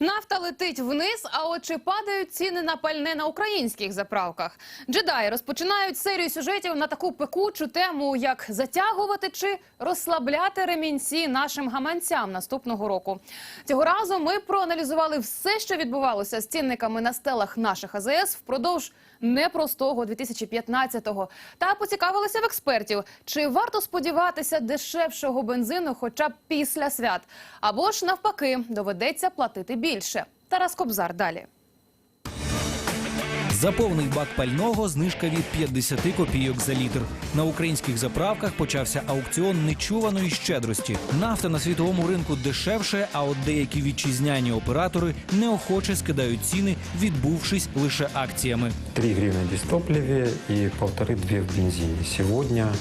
Нафта летить вниз, а от чи падають ціни на пальне на українських заправках? Джедаї розпочинають серію сюжетів на таку пекучу тему, як затягувати чи розслабляти ремінці нашим гаманцям наступного року. Цього разу ми проаналізували все, що відбувалося з цінниками на стелах наших АЗС впродовж непростого 2015-го. Та поцікавилися в експертів, чи варто сподіватися дешевшого бензину, хоча б після свят, або ж навпаки, доведеться платити більше. Тарас Кобзар далі. За повний бак пального знижка від 50 копійок за літр. На українських заправках почався аукціон нечуваної щедрості. Нафта на світовому ринку дешевше, а от деякі вітчизняні оператори неохоче скидають ціни, відбувшись лише акціями. 3 гривны в дистопливе и полторы-две в бензине. Сегодня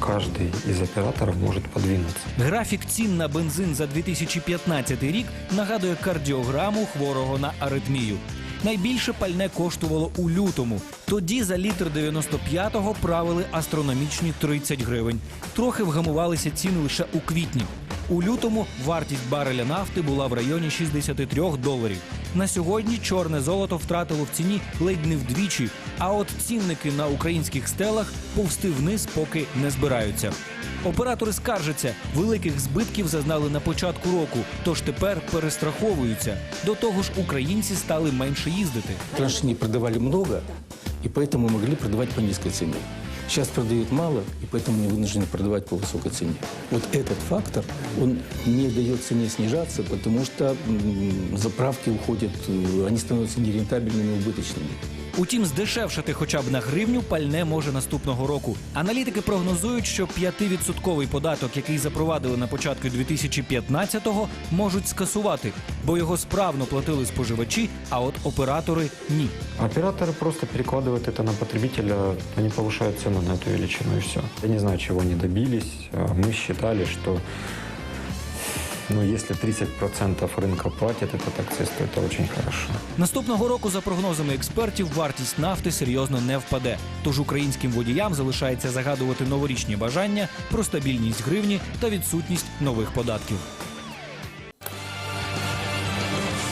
каждый из операторов может подвинуться. Графік цін на бензин за 2015 рік нагадує кардіограму хворого на аритмію. Найбільше пальне коштувало у лютому. Тоді за літр 95-го правили астрономічні 30 гривень. Трохи вгамувалися ціни лише у квітні. У лютому вартість бареля нафти була в районі 63 доларів. На сьогодні чорне золото втратило в ціні ледь не вдвічі, а от цінники на українських стелах повсти вниз поки не збираються. Оператори скаржаться, великих збитків зазнали на початку року, тож тепер перестраховуються. До того ж, українці стали менше їздити. Раньше не продавали много, и поэтому могли продавать по низкой цене. Сейчас продают мало, и поэтому они вынуждены продавать по высокой цене. Вот этот фактор, он не дает цене снижаться, потому что м, заправки уходят, э, они становятся нерентабельными и убыточными. Утім, здешевшити хоча б на гривню пальне може наступного року. Аналітики прогнозують, що 5-відсотковий податок, який запровадили на початку 2015-го, можуть скасувати, бо його справно платили споживачі, а от оператори ні. Операторы просто перекладывают это на потребителя, они повышают цену на эту величину и все. Я не знаю, чего они добились. А Мы считали, что ну, если 30% рынка платит этот акциз, то это очень хорошо. Наступного року, за прогнозами експертів, вартість нафти серйозно не впаде. Тож українським водіям залишається загадувати новорічні бажання про стабільність гривні та відсутність нових податків.